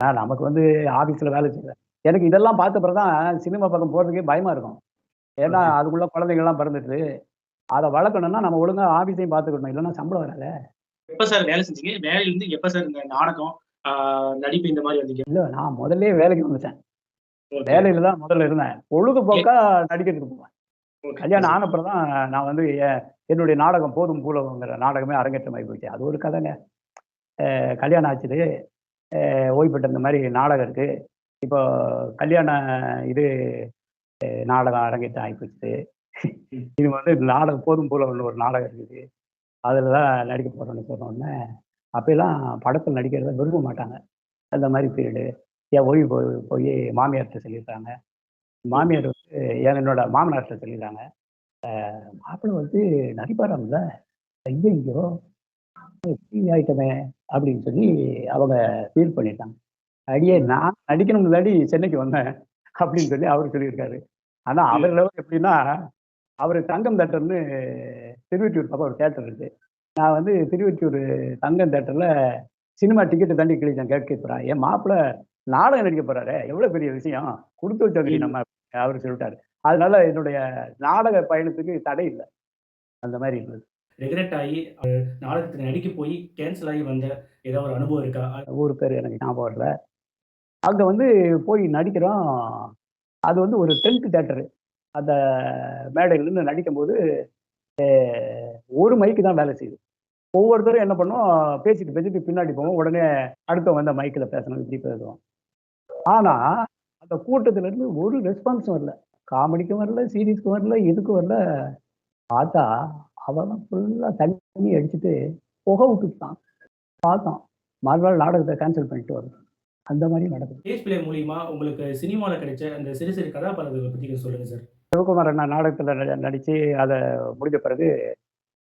நமக்கு வந்து ஆஃபீஸ்ல வேலை செய்வேன். எனக்கு இதெல்லாம் பார்த்த பிறகு தான் சினிமா பக்கம் போறதுக்கே பயமா இருக்கும். ஏன்னா. அதுக்குள்ள குழந்தைங்கலாம் பிறந்துட்டு, அத வளர்க்கணும்னா நம்ம ஒழுங்கா ஆஃபீஸையும் பார்த்துக்கணும். இல்லன்னா சம்பளம் வராதே. எப்ப சார் வேலை செஞ்சீங்க? வேலையிலருந்து எப்ப சார் இந்த நாடகம், நடிப்பு இந்த மாரி வந்தீங்க? இல்ல நான் முதல்லயே வேலைக்கு வந்துட்டேன். வேலையில தான் முதல்ல இருந்தேன். பொழுதுபோக்கா நடிக்கிறதுக்கு போவேன். கல்யாணம் ஆன அப்புறம் தான் நான் வந்து என்னுடைய நாடகம் போதும் பூலம்ங்கிற நாடகமே அரங்கேற்றமாகி போச்சு. அது ஒரு கதைங்க. கல்யாணம் ஆச்சுது. அ ஓய்வு பெற்ற இந்த மாதிரி நாடகம் இருக்கு. இப்போ கல்யாண இது நாடகம் அரங்கேற்றம் ஆகிப்போச்சு இது வந்து நாடகம் போதும் போல ஒன்று ஒரு நாடகம் இருக்குது. அதில் தான் நடிக்க போகிறோன்னு சொன்னோடனே உடனே, படத்தில் நடிக்கிறத விரும்ப மாட்டாங்க. அந்த மாதிரி பீரியடு. என் ஓய்வு போய் போய் மாமியார்கிட்ட சொல்லியிருக்காங்க. மாமியார் வந்து என்னோட மாமனார்கிட்ட சொல்லியிருக்காங்க. மாப்பிள்ளை வந்து நடிப்பாராம்ல. இங்கேயோ ஆயிட்டோமே! அப்படின்னு சொல்லி அவங்க ஃபீல் பண்ணிட்டாங்க. அடியே நான் நடிக்கணும்னு தாண்டி சென்னைக்கு வந்தேன். அப்படின்னு சொல்லி அவரு சொல்லியிருக்காரு. ஆனா ம். அவர் லெவல் எப்படின்னா, அவரு தங்கம் தியேட்டர்ன்னு திருவொற்றியூர் பக்கம் ஒரு தியேட்டர் இருக்கு. நான் வந்து திருவொற்றியூர் தங்கம் தியேட்டர்ல சினிமா டிக்கெட்ட தாண்டி கிழிச்சேன் கேட் கீப்பரா. என் மாப்பிள நாடகம் நடிக்க போறாரே! எவ்வளோ பெரிய விஷயம். குடுத்து வச்சவங்க ம். நம்ம அவரு சொல்லிட்டாரு. அதனால என்னுடைய நாடக பயணத்துக்கு தடை இல்ல. அந்த மாரி இருந்தது. ரெக்ரெட் ஆகி நாடகத்துக்கு நடிக்க போய் கேன்சல் ஆகி வந்த ஏதாவது ஒரு அனுபவம் இருக்கா? ஊர் பேரு எனக்கு ஞாபகம் வரல. அங்க வந்து போய் நடிக்கிறோம். அது வந்து ஒரு டென்ட் தியேட்டரு. அந்த மேடையில நடிக்கும்போது, ஒரு மைக்கு தான் வேலை செய்யுது. ஒவ்வொருத்தரும் என்ன பண்ணுவோம், பேசிட்டு பேசிட்டு பின்னாடி போவோம். உடனே அடுத்தவங்க அந்த மைக்ல பேசணும், இப்படி பேசுவோம். ஆனா, அந்த கூட்டத்துல இருந்து ஒரு ரெஸ்பான்ஸும் வரல. காமெடிக்கும் வரல, சீரியஸ்க்கும் வரல, எதுக்கும் வரல. பார்த்தா, அவன்லாம் ஃபுல்லா தண்ணி அடிச்சுட்டு புகை விட்டுட்டான். பார்த்தோம். மறுநாள் நாடகத்த கேன்சல் பண்ணிட்டு வரணும். அந்த மாரி நடக்குது. ஸ்டேஜ் பிளே மூலியமா உங்களுக்கு சினிமால கிடைச்ச அந்த சிறு சிறு கதாபாத்திரங்கள பத்தி கொஞ்சம் சொல்லுங்க சார். சிவகுமார் அண்ணா நாடகத்துல ந நடிச்சு, அத முடிஞ்ச பிறகு,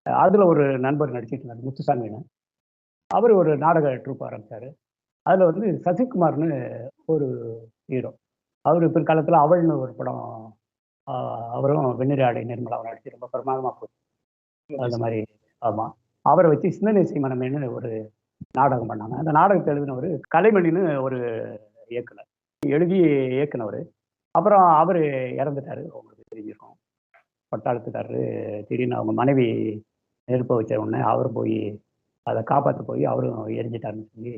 அதுல ஒரு நண்பர் நடிச்சிட்டு இருந்தாரு. முத்துசாமின்னு. அவரு ஒரு நாடக ட்ரூப் ஆரம்பிச்சாரு. அதுல வந்து சசிகுமார்ன்னு ஒரு ஹீரோ. அவரு பிற்காலத்துல அவள்ன்னு ஒரு படம் அவரும் வெண்ணிற ஆடை நிர்மலாவும் நடிச்சு ரொம்ப பிரமாதமா போச்சு. அந்த. மாரி ஆமா. அவர வச்சு சிந்தனை மனமேன்னு ஒரு நாடகம் பண்ணாங்க. அந்த நாடகத்த எழுதினவரு கலைமணின்னு ஒரு இயக்குனர். எழுதி இயக்குனவரு. அப்புறம் அவரு இறந்துட்டாரு. உங்களுக்கு தெரிஞ்சிருக்கும். பட்டாளத்துக்காரரு திடீர்னு அவங்க மனைவி நெருப்ப வச்ச உடனே அவரு போய் அத காப்பாத்த போய் அவரும் எரிஞ்சுட்டாருன்னு சொல்லி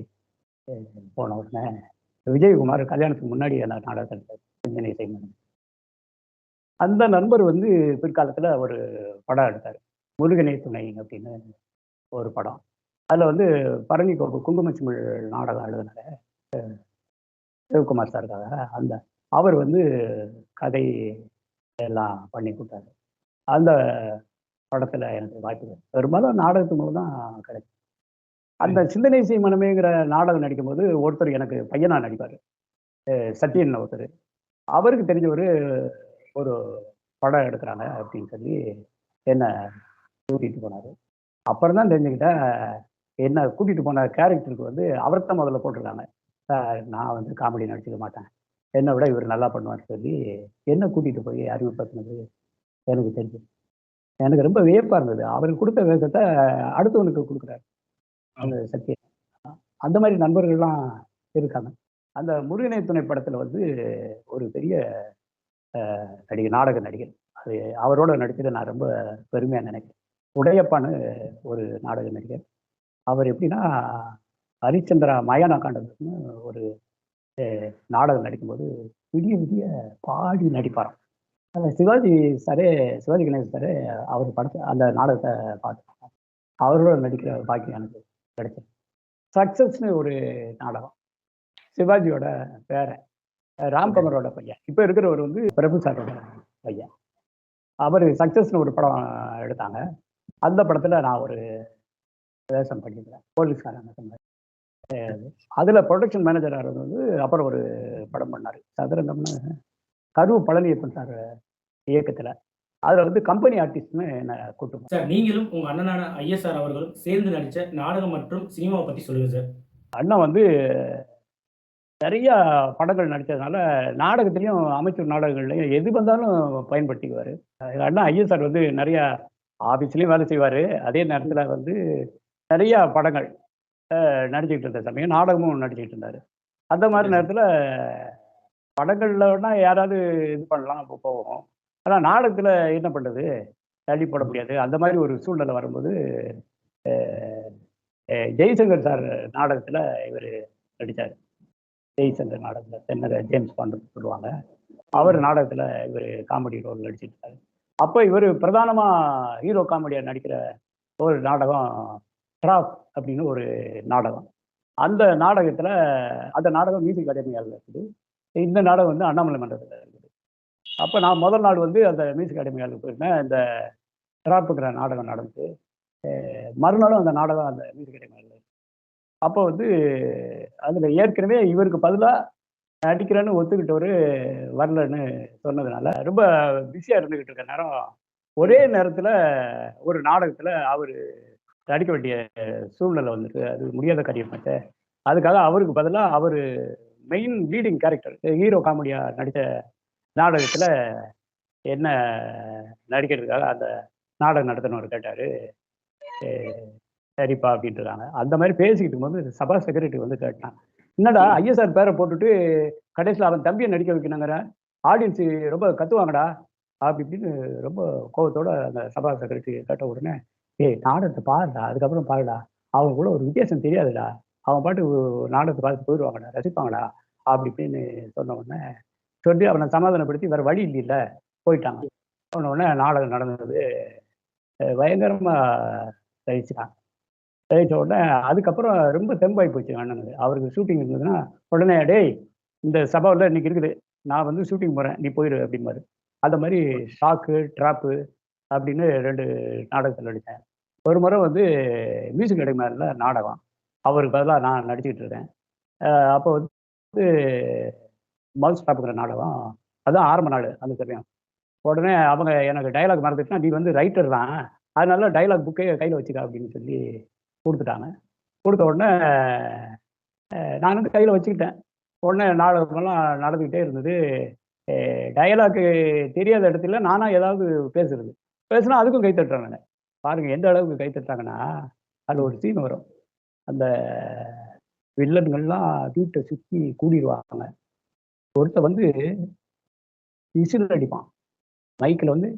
போன உடனே விஜயகுமார் கல்யாணத்துக்கு முன்னாடி அந்த நாடகத்த எடுத்தாரு. சிந்தனை மனம். அந்த நண்பர் வந்து பிற்காலத்துல ஒரு படம் எடுத்தாரு. முருகனே துணை அப்படின்னு ஒரு படம். அதில் வந்து பரணி கோப்பு குங்குமச்சிமிழ் நாடகம் எழுதினாரு. சிவகுமார் சாருக்காக. அந்த அவர் வந்து கதை எல்லாம் பண்ணி கொடுத்தாரு அந்த படத்தில் எனக்கு வாய்ப்பு பெரும்பாலும் நாடகத்து மூலம் தான் கிடைக்கும். அந்த சிந்தனை செய் மனமேங்கிற நாடகம் நடிக்கும்போது, ஒருத்தர் எனக்கு பையனாக நடிப்பார் சத்தியன் ஒருத்தர் அவருக்கு தெரிஞ்ச ஒரு படம் எடுக்கிறாங்க அப்படின்னு சொல்லி என்ன கூட்டிட்டு போனாரு. அப்புறம் தான் தெரிஞ்சுக்கிட்டேன், என்ன கூட்டிட்டு போன கேரக்டருக்கு வந்து அவர்த்த முதல்ல போட்டுருக்காங்க. சார் நான் வந்து காமெடி நடிச்சிக்க மாட்டேன். என்ன விட இவரு நல்லா பண்ணுவார்னு சொல்லி, என்ன கூட்டிட்டு போய் அறிமுகப்படுத்தினது எனக்கு தெரிஞ்சு எனக்கு ரொம்ப வியப்பா இருந்தது. அவருக்கு கொடுத்த வேகத்தை அடுத்தவனுக்கு கொடுக்குறாரு அந்த சக்தி அந்த மாதிரி நண்பர்கள்லாம் இருக்காங்க. அந்த முருகனை துணை படத்துல வந்து ஒரு பெரிய அ நடிகர், நாடக நடிகர். அது அவரோட நடிச்சதை நான் ரொம்ப பெருமையா நினைக்கிறேன். உடையப்பான்னு ஒரு நாடக நடிகர். அவர் எப்படின்னா, ஹரிச்சந்திரா மயான காண்டதுன்னு ஒரு நாடகம் நடிக்கும்போது, விடிய விடிய பாடி நடிப்பாராம். அந்த சிவாஜி சாரே சிவாஜி கணேசன் சாரே அவர் படத்தை அந்த நாடகத்தை பார்த்து அவரோட நடிக்கிற பாக்கியம் எனக்கு கிடைச்சது. சக்சஸ்ன்னு ஒரு நாடகம். சிவாஜியோட பேரன். ராம்கமரோட பையன். இப்போ இருக்கிறவர் வந்து பிரபு சாரோட பையன். அவர் சக்ஸஸ்னு ஒரு படம் எடுத்தாங்க. அந்த படத்துல நான் ஒரு வேஷம் பண்ணியிருந்தேன். போலீஸ்காரன் அதுல புரொடக்ஷன் மேனேஜரா இருந்தது அப்புறம் ஒரு படம் பண்ணாரு. சதுரங்கம்னு கரூர் பழனியப்பன் சார் இயக்கத்துல. அதுல வந்து கம்பெனி ஆர்டிஸ்ட்ன்னு என்ன கூட்டு போனாங்க. சார் நீங்களும் உங்க அண்ணனான ஐஎஸ்ஆர் அவர்களும் சேர்ந்து நடிச்ச நாடகம் மற்றும் சினிமாவ பத்தி சொல்லுங்க சார். அண்ணன் வந்து நெறைய படங்கள் நடிச்சதுனால, நாடகத்திலயும் அமைச்சர் நாடகங்கள்லயும் எது வந்தாலும் பயன்படுத்திக்குவாரு. அண்ணன் ஐஎஸ்ஆர் வந்து நெறைய ஆஃபீஸ்லயும் வேலை செய்வாரு. அதே நேரத்துல வந்து நெறைய படங்கள் நடிச்சுக்கிட்டு இருந்த சமயம் நாடகமும் நடிச்சுக்கிட்டு இருந்தாரு. அந்த மாதிரி. நேரத்துல படங்கள்லன்னா யாராவது இது பண்ணலாம் அப்போ போவோம். ஆனா நாடகத்துல என்ன பண்றது? தள்ளி போட முடியாது. அந்த மாதிரி ஒரு சூழ்நிலை வரும்போது ஜெய்சங்கர் சார் நாடகத்துல இவர் நடிச்சார். ஜெய்சங்கர் நாடகத்துல தென்னக ஜேம்ஸ் பாண்டு சொல்லுவாங்க. அவர் நாடகத்துல இவர் காமெடி ரோல் நடிச்சிட்டு இருக்காரு அப்போ இவர் பிரதானமாக ஹீரோ காமெடியாக நடிக்கிற ஒரு நாடகம் ட்ராப் அப்படின்னு ஒரு நாடகம். அந்த நாடகத்தில் அந்த நாடகம் மியூசிக் அகாடமியால் இருக்குது. இந்த நாடகம் வந்து அண்ணாமலை மன்றத்தில் இருக்குது. அப்போ நான் முதல் நாள் வந்து அந்த மியூசிக் அகாடமியால் போயிருந்தேன். இந்த ட்ராப்புங்கிற நாடகம் நடந்து மறுநாளும் அந்த நாடகம் அந்த மியூசிக் அகாடமியால் அப்போ வந்து அதில் ஏற்கனவே இவருக்கு பதிலாக நடிக்கிறேன்னு ஒத்துக்கிட்டவர் வரலன்னு சொன்னதுனால ரொம்ப பிஸியாக இருந்துக்கிட்டு இருக்க நேரம் ஒரே நேரத்தில் ஒரு நாடகத்தில் அவர் நடிக்க வேண்டிய சூழ்நிலை வந்துட்டு அது முடியாத காரியமாச்சே அதுக்காக அவருக்கு பதிலாக அவர் மெயின் லீடிங் கேரக்டர் ஹீரோ காமெடியாக நடித்த நாடகத்தில் என்ன நடிக்கிறதுக்காக அந்த நாடகம் நடத்தணும் கேட்டார். சரிப்பா அப்படின்ட்டு இருக்காங்க. அந்த மாதிரி பேசிக்கிட்டு போது சபா செக்ரட்டரி வந்து கேட்டான். என்னடா ஐஎஸ்ஆர் பேரை போட்டுட்டு கடைசியில் அவன் தம்பியை நடிக்க வைக்கணுங்கிற ஆடியன்ஸ் ரொம்ப கத்துவாங்கடா அப்படி இப்படின்னு ரொம்ப கோபத்தோட அந்த சபா செக்ரட்டரி கேட்ட உடனே ஏய் நாடகத்தை பாருடா அதுக்கப்புறம் பாருடா அவங்க கூட ஒரு வித்தியாசம் தெரியாதுடா அவன் பாட்டு நாடகத்தை பார்த்து போயிடுவாங்கடா ரசிப்பாங்கடா அப்படி இப்படின்னு சொன்ன உடனே சொல்லி அவனை சமாதானப்படுத்தி வேற வழி இல்லைல்ல போயிட்டாங்க. சொன்ன உடனே நாடகம் நடந்தது அஹ் பயங்கரமா ரசிச்சிட்டான் ரசிச்ச உடனே அதுக்கப்புறம் ரொம்ப தெம்பாகி போச்சு அண்ணனுக்கு. அவருக்கு ஷூட்டிங் இருந்ததுன்னா உடனே டேய் இந்த சபாவில் இன்னைக்கு இருக்குது. நான் வந்து ஷூட்டிங் போகிறேன் நீ போயிடு அப்படிம்பாரு. அந்த மாதிரி ஷாக்கு ட்ராப்பு அப்படின்னு ரெண்டு நாடகத்தில் நடித்தேன் ஒரு முறை வந்து மியூசிக் அகாடமியில் நாடகம். அவருக்கு பதிலாக நான் நடிச்சுக்கிட்டு இருக்கேன். அப்போ வந்து மவுஸ் ஸ்டாப்புங்கிற நாடகம். அதுதான் ஆரம்ப நாள் அந்த சமயம். உடனே அவங்க எனக்கு டைலாக் மறந்துட்டுனா நீ வந்து ரைட்டர் தான். அதனால டைலாக் புக்கே கையில் வச்சுக்க அப்படின்னு சொல்லி கொடுத்துட்டாங்க. கொடுத்த உடனே நான் வந்து கையில் வச்சுக்கிட்டேன். உடனே நாடகமெல்லாம் நடந்துக்கிட்டே இருந்தது. டயலாக்கு தெரியாத இடத்துல நானாக ஏதாவது பேசுறது. பேசுனா அதுக்கும் கை தட்டுறாங்க பாருங்கள் எந்த அளவுக்கு கை தட்டுறாங்கன்னா அதில் ஒரு சீன் வரும். அந்த வில்லன்கள்லாம் வீட்டை சுற்றி கூடிடுவாங்க ஒருத்த வந்து விசில் அடிப்பான். மைக்கில் வந்து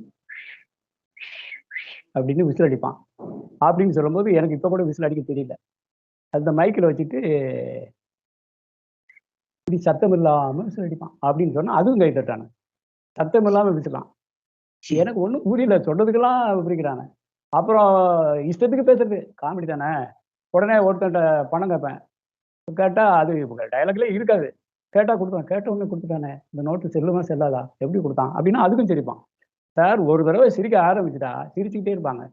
அப்படின்னு விசில் அடிப்பான். அப்படின்னு சொல்லும்போது எனக்கு இப்போ கூட விசில் அடிக்க தெரியல. அந்த மைக்கில் வச்சுட்டு இப்படி சத்தம் இல்லாமல் விசில் அடிப்பான். அப்படின்னு சொன்னா அதுவும் கை தட்டானு. சத்தம் இல்லாமல் விசிலாம். எனக்கு ஒன்றும் புரியல. சொன்னதுக்கெல்லாம் பிடிக்கிறாங்க அப்புறம் இஷ்டத்துக்கு பேசுறது. காமெடி தானே. உடனே ஒருத்தன்ட்ட பணம் கேட்பேன். கேட்டால் அது டைலாக்லேயே இருக்காது. கேட்டால் கொடுத்தான் கேட்ட உடனே கொடுத்துட்டானே. இந்த நோட்டு செல்லுமா செல்லாதா? எப்படி கொடுத்தான்? அப்படின்னா அதுக்கும் சரிப்பான். சார் ஒரு தடவை சிரிக்க ஆரம்பிச்சுட்டா சிரிச்சுக்கிட்டே இருப்பாங்க.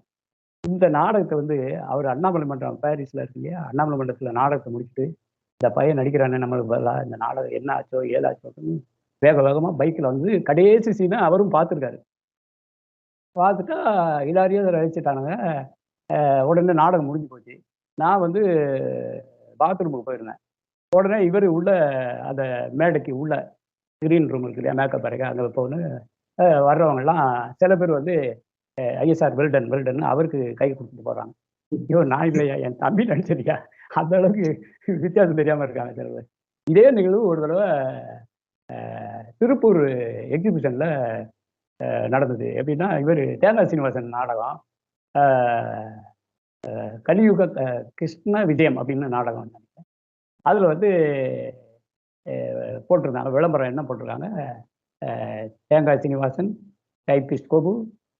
இந்த நாடகத்தை வந்து அவர் அண்ணாமலை மன்றம் பாரிஸில் இருக்கு இல்லையா? அண்ணாமலை மன்றத்தில் நாடகத்தை முடிச்சுட்டு இந்த பையன் நடிக்கிறானே நம்மளுக்கு பதிலாக இந்த நாடகம் என்ன ஆச்சோ ஏதாச்சோ அப்படின்னு வேக வேகமாக பைக்கில் வந்து கடைசி சீனை அவரும் பார்த்துருக்காரு. பார்த்துட்டா எல்லாரையும் ரசிச்சுட்டானுங்க அஹ் உடனே நாடகம் முடிஞ்சு போச்சு. நான் வந்து பாத்ரூமுக்கு போயிருந்தேன். உடனே இவர் உள்ள அந்த மேடைக்கு உள்ள கிரீன் ரூம் இருக்கு இல்லையா மேக்கப் அறைக்க அங்கே போகணும் வர்றவங்கலாம் சில பேர் வந்து ஐஎஸ்ஆர் வெல்டன் வெல்டன் அவருக்கு கை கொடுத்துட்டு போகிறாங்க ஐயோ நான் இல்லையா என் தம்பி நடிச்சிருக்கா? அந்த அளவுக்கு வித்தியாசம் தெரியாமல் இருக்காங்க சில பேர். இதே நிகழ்வு ஒரு தடவை திருப்பூர் எக்ஸிபிஷனில் நடந்தது. எப்படின்னா இவர் தேங்காய் சீனிவாசன் நாடகம் கலியுக கிருஷ்ண விஜயம் அப்படின்னு நாடகம் அதில் வந்து போட்டிருந்தாங்க. விளம்பரம் என்ன போட்டிருக்காங்க? தேங்காய் சீனிவாசன் டைப்பிஸ்ட் கோபு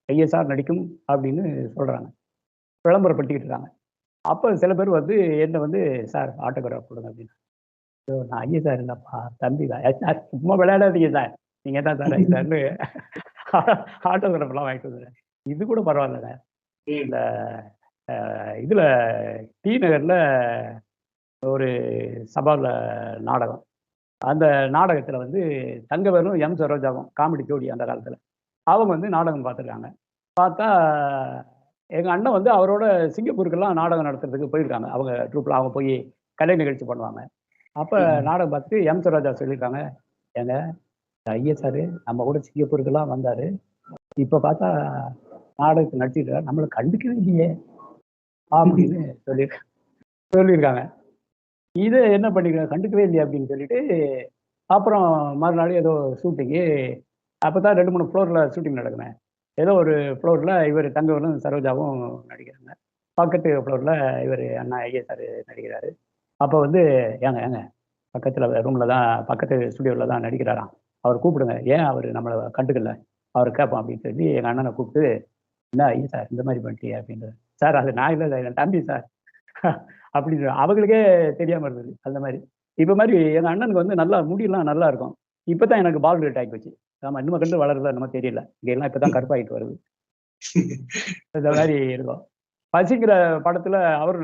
ஐஎஸ்ஆர் நடிக்கும் அப்படின்னு சொல்கிறாங்க விளம்பரப்படுத்திக்கிட்டு இருக்காங்க. அப்போ சில பேர் வந்து என்னை வந்து சார் ஆட்டோகிராஃப் கொடுங்க அப்படின்னு. ஐயோ, நான் ஐஎஸ்ஆர் இல்லைப்பா தம்பி தான். "ஏ, சார் சும்மா விளையாடாதீங்க சார். நீங்கள் தான் சார் ஐஎஸ்ஆர்னு ஆட்டோகிராஃப்லாம் வாங்கிட்டு வந்துடுறேன். இது கூட பரவாயில்லங்க இந்த இதுல டி நகர்ல ஒரு சபாவில் நாடகம். அந்த நாடகத்துல வந்து தங்கவேலும் எம் சரோஜாவும் காமெடி ஜோடி அந்த காலத்துல. அவங்க வந்து நாடகம் பார்த்துருக்காங்க. பார்த்தா எங்க அண்ணன் வந்து அவரோட சிங்கப்பூருக்கெல்லாம் நாடகம் நடத்துறதுக்கு போயிருக்காங்க. அவங்க ட்ரூப்ல அவங்க போய் கலை நிகழ்ச்சி பண்ணுவாங்க. அப்ப. நாடகம் பார்த்துட்டு எம் சரோஜா சொல்லியிருக்காங்க. ஏங்க ஐஎஸ்ஆர் நம்ம கூட சிங்கப்பூருக்கெல்லாம் வந்தாரு. இப்ப பார்த்தா நாடகத்தை நடிச்சிட்டு நம்மளை கண்டுக்கவே இல்லையே. அப்படின்னு சொல்லி சொல்லியிருக்காங்க. இதை என்ன பண்ணிக்க கண்டுக்கவே இல்லையா அப்படின்னு சொல்லிட்டு அப்புறம் மறுநாள் ஏதோ ஷூட்டிங்கு அப்போ தான் ரெண்டு மூணு ஃப்ளோரில் ஷூட்டிங் நடக்குமே. ஏதோ ஒரு ஃப்ளோரில் இவர் தங்கவரும் சரோஜாவும் நடிக்கிறாங்க. பக்கத்து ஃப்ளோரில் இவர் அண்ணா ஐஎஸ்ஆர் நடிக்கிறாரு. அப்போ வந்து ஏங்க ஏங்க பக்கத்தில் ரூமில் தான் பக்கத்து ஸ்டுடியோவில் தான் நடிக்கிறாராம். அவர் கூப்பிடுங்க. ஏன் அவர் நம்மளை கண்டுக்கல? அவர் கேட்போம் அப்படின்னு சொல்லி எங்கள் அண்ணனை கூப்பிட்டு என்ன ஐயா சார் இந்த மாதிரி பண்ணிட்டீங்க அப்படின்றது சார் அது நான் இல்லை சார் என் தம்பி சார். அப்படின்னு அவங்களுக்கே தெரியாமல் இருந்தது அந்த மாதிரி. இப்போ மாதிரி எங்கள் அண்ணனுக்கு வந்து நல்லா முடியெல்லாம் நல்லா இருக்கும். இப்போ தான் எனக்கு பால் ரேட் ஆகி போச்சு. ஆமாம் இன்னும் கண்டு வளருதா நம்ம தெரியல. இங்கே எல்லாம் இப்போ தான் கருப்பாயிட்டு வருது. இந்த மாதிரி இருக்கும். பசிங்கிற படத்தில் அவர்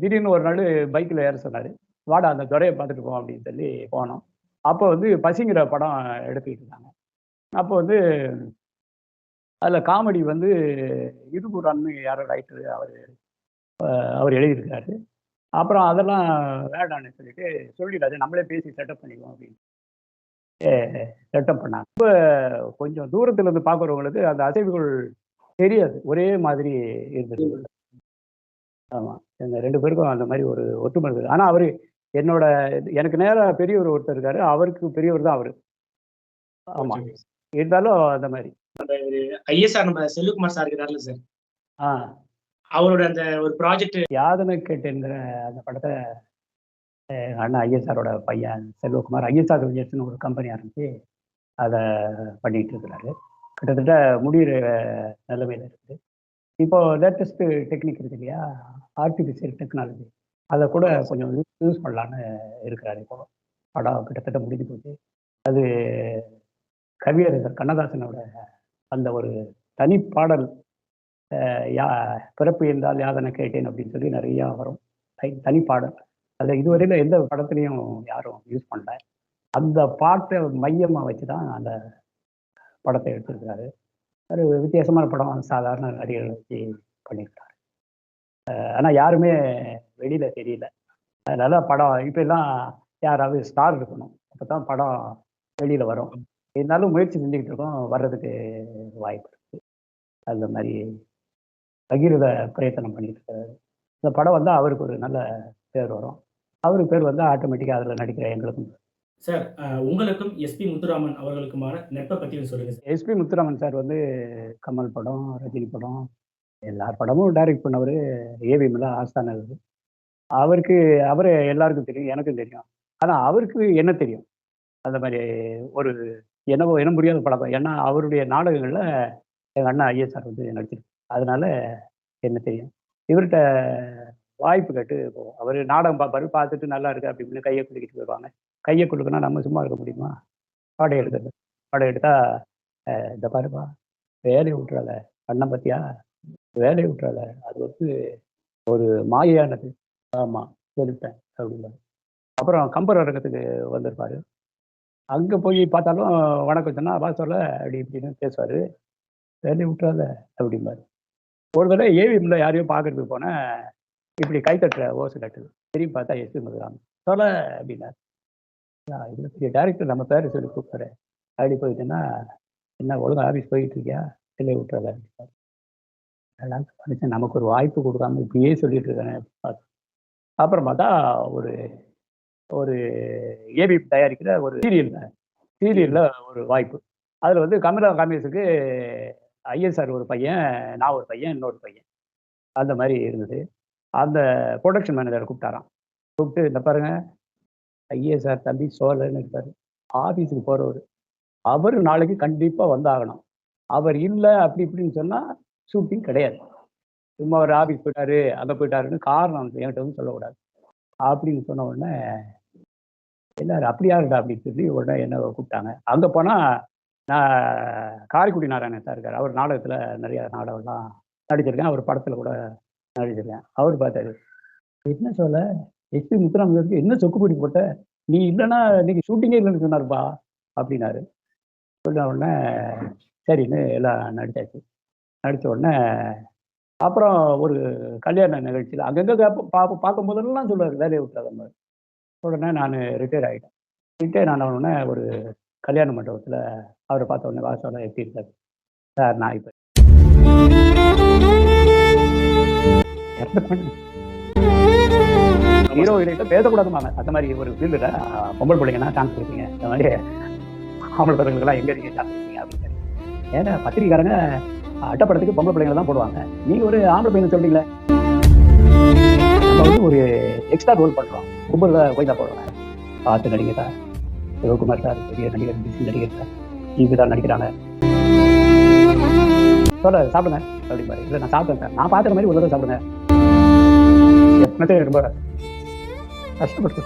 திடீர்னு ஒரு நாள் பைக்கில் ஏற சொன்னார். வாடா அந்த துறையை பார்த்துட்டு போவோம் அப்படின்னு சொல்லி போனோம். அப்போ வந்து பசிங்கிற படம் எடுத்துக்கிட்டு இருந்தாங்க. அப்போ வந்து அதில் காமெடி வந்து இருபுறான்னு யாரோ ரைட்டர் அவர் அவர் எழுதியிருக்காரு. அப்புறம் அதெல்லாம் வேண்டான்னு சொல்லிட்டு சொல்லிடாது நம்மளே பேசி செட்டப் பண்ணிக்குவோம் அப்படின்னு. செட்டப் பண்ணாங்க. இப்போ கொஞ்சம் தூரத்துல இருந்து பார்க்குறவங்களுக்கு அந்த அசைவுகள் தெரியாது. ஒரே மாதிரி இருந்தது. ஆமா. எங்க ரெண்டு பேருக்கும் அந்த மாதிரி ஒரு ஒற்றுமை இருக்குது ஆனா அவரு என்னோட எனக்கு நேரா பெரியவர் ஒருத்தர் இருக்காரு. அவருக்கு பெரியவர் தான் அவரு. ஆமா. இருந்தாலும் அந்த மாதிரி. ஐஎஸ்ஆர் நம்ம செல்வகுமார் சார் இருக்கிறார்ல சார். ஆ. அவரோட அந்த ஒரு ப்ராஜெக்ட் யாதனை கேட்டுங்கிற அந்த படத்தை அண்ணா ஐஎஸ்ஆரோட பையன் செல்வகுமார் ஐஎஸ்ஆர் விஜயர்ஸ்னு ஒரு கம்பெனி ஆரம்பிச்சு அதை பண்ணிட்டு இருக்கிறாரு. கிட்டத்தட்ட முடிகிற நிலைமையில இருக்குது. இப்போ லேட்டஸ்ட் டெக்னிக் இருக்கு இல்லையா? ஆர்டிஃபிஷியல் டெக்னாலஜி அதை கூட கொஞ்சம் யூஸ் பண்ணலான்னு இருக்கிறாரு இப்போ. படம் கிட்டத்தட்ட முடிஞ்சு போச்சு. அது கவியரசர் கண்ணதாசனோட அந்த ஒரு தனிப்பாடல் பாடல் யா பிறப்பு என்றால் யாதனை கேட்டேன் அப்படின்னு சொல்லி நிறையா வரும். தனி- தனிப்பாடல் அதில் இதுவரையில் எந்த படத்துலையும் யாரும் யூஸ் பண்ணல. அந்த பாட்டை மையமாக வச்சு தான் அந்த படத்தை எடுத்திருக்காரு ஒரு வித்தியாசமான படம். சாதாரண நடிகர்கள் வச்சு பண்ணியிருக்காரு ஆனால் யாருமே வெளியில் தெரியல. அதனால படம் இப்பெல்லாம் யாராவது ஸ்டார் இருக்கணும். அப்போ தான் படம் வெளியில் வரும். இருந்தாலும் முயற்சி செஞ்சுக்கிட்டு இருக்கோம். வர்றதுக்கு வாய்ப்பு இருக்குது அந்த மாதிரி பகிர்த பிரயத்தனம் பண்ணிட்டு இருக்காரு இந்த படம் வந்தா அவருக்கு ஒரு நல்ல பேர் வரும். அவருக்கு பேர் வந்தா ஆட்டோமேட்டிக்கா அதுல நடிக்கிற எங்களுக்கும். சார் உங்களுக்கும் எஸ்பி முத்துராமன் அவர்களுக்குமான நட்பை பற்றி சொல்லுங்க சார். எஸ்பி முத்துராமன் சார் வந்து கமல் படம் ரஜினி படம் எல்லார் படமும் டைரக்ட் பண்ணவர் ஏவிஎம்ல ஆஸ்தான இருக்கு அவருக்கு அவரு எல்லாருக்கும் தெரியும் எனக்கும் தெரியும். ஆனா அவருக்கு என்ன தெரியும்? அந்த மாதிரி ஒரு என்னவோ என்ன முடியாத படம். ஏன்னா அவருடைய நாடகங்கள்ல எங்க அண்ணா ஐஎஸ்ஆர் வந்து நடிச்சிருக்கு அதனால என்ன தெரியும்? இவர்கிட்ட வாய்ப்பு கேட்டு போவோம். அவர் நாடகம் பார்ப்பாரு பார்த்துட்டு நல்லா இருக்கு அப்படி இப்படின்னு கையை குலுக்கிட்டு போயிடுவாங்க கையை குலுக்குனா நம்ம சும்மா இருக்க முடியுமா? படம் எடுக்கிறது படம் எடுத்தா இந்த பாருப்பா வேலையை விட்டுறால அண்ணன் பத்தியா வேலையை விட்டுறால அது வந்து ஒரு மாயையானது. ஆமா சொல்லிட்டேன் அப்படின்னாரு அப்புறம் கம்பர் அரங்கத்துக்கு வந்திருப்பாரு. அங்கே போய் பார்த்தாலும் வணக்கம் சொன்னா வா சொல்ல அப்படி இப்படின்னு பேசுவார். வேலையை விட்டுறாத அப்படிம்பாரு. ஒரு தடவை ஏவிஎம்ல யாரையும் பார்க்கறதுக்கு போனேன் இப்படி கை தட்டுற ஓசு கட்டுது திரும்பி பார்த்தா எஸ்பி மதுராம் சொல்ல அப்படின்னாரு "ஆ, பெரிய டேரக்டர் நம்ம பேரை சொல்லி கூப்பிட்றேன் அப்படி போயிட்டேன்னா என்ன ஒழுங்கா ஆஃபீஸ் போயிட்டு இருக்கியா? இல்லை விட்டுறதா அதெல்லாம் மனுஷன் நமக்கு ஒரு வாய்ப்பு கொடுக்காம இப்படியே சொல்லிட்டு இருக்கானே பார்த்து. அப்புறம் பார்த்தா ஒரு ஒரு ஏபி தயாரிக்கிற ஒரு சீரியல் சீரியலில் ஒரு வாய்ப்பு. அதில் வந்து கமலா ஐயன் சார் ஒரு பையன் நான் ஒரு பையன் இன்னொரு பையன். அந்த மாதிரி இருந்தது. அந்த ப்ரொடக்ஷன் மேனேஜரை கூப்பிட்டாராம். கூப்பிட்டு இந்த பாருங்க ஐஎஸ்ஆர் தம்பி சோழன்னு இருப்பார். ஆஃபீஸுக்கு போறவர். அவர் நாளைக்கு கண்டிப்பாக வந்தாகணும். அவர் இல்லை அப்படி இப்படின்னு சொன்னால் ஷூட்டிங் கிடையாது. சும்மா அவர் ஆஃபீஸ் போயிட்டாரு அங்கே போயிட்டாருன்னு காரணம் என்கிட்ட வந்து சொல்லக்கூடாது. அப்படின்னு சொன்ன உடனே எல்லாரும் அப்படியா இருக்கா அப்படின்னு சொல்லி உடனே என்ன கூப்பிட்டாங்க. அங்கே போனால் நான் காரைக்குடி நாராயணன் சார் இருக்கார். அவர் நாடகத்தில் நிறைய நாடகம்லாம் நடிச்சிருக்கேன். அவர் படத்தில் கூட நடிச்சிருக்கேன். அவர் பார்த்தாரு. என்ன சொல்ல? எஸ்பி முத்துராமனுக்கு என்ன சொக்குப்படி போட்ட? நீ இல்லைன்னா இன்னைக்கு ஷூட்டிங்கே இல்லைன்னு சொன்னார்ப்பா அப்படின்னாரு. சொன்ன உடனே சரின்னு எல்லாம் நடித்தாச்சு நடித்த உடனே அப்புறம் ஒரு கல்யாண நிகழ்ச்சியில் அங்கங்கே பார்ப்ப பார்க்கும் போதெல்லாம் சொல்லுவார் வேலையை விட்டுறாத மாதிரி. உடனே நான் ரிட்டையர் ஆகிட்டேன் ரிட்டையர் ஆன உடனே ஒரு கல்யாண மண்டபத்தில் அவரை பார்த்த உடனே வாசலாம் எப்படி இருக்காரு? சார் நான் இப்போ ஹீரோ இடையில பேசக்கூடாதுமாங்க அந்த மாதிரி ஒரு ஃபீல்டில் பொம்பளை பிள்ளைங்கன்னா சான்ஸ் கொடுப்பீங்க. அந்த மாதிரி ஆம்பளை பிள்ளைங்களுக்குலாம் எங்கே நீங்கள் சான்ஸ் கொடுப்பீங்க அப்படின்னு ஏன்னா பத்திரிக்காரங்க அட்டப்படத்துக்கு பொம்பளை பிள்ளைங்களை தான் போடுவாங்க. நீங்க ஒரு ஆம்பளை பையனை சொல்றீங்களே? நம்ம வந்து ஒரு எக்ஸ்ட்ரா ரோல் பண்றோம். கும்பலில் போய் தான் போடுறோம். பார்த்து நடிங்க சார். சிவகுமார் சார் பெரிய நடிகர் நடிகர் சார் இவங்க தான் நடிக்கிறாங்க சொல்ல சாப்பிடுங்க அப்படிம்பாரு இல்லை நான் சாப்பிட்டேன் சார். நான் பார்க்குற மாதிரி ஒரு தடவை சாப்பிடுங்க. எத்தனை ரொம்ப கஷ்டப்பட்டு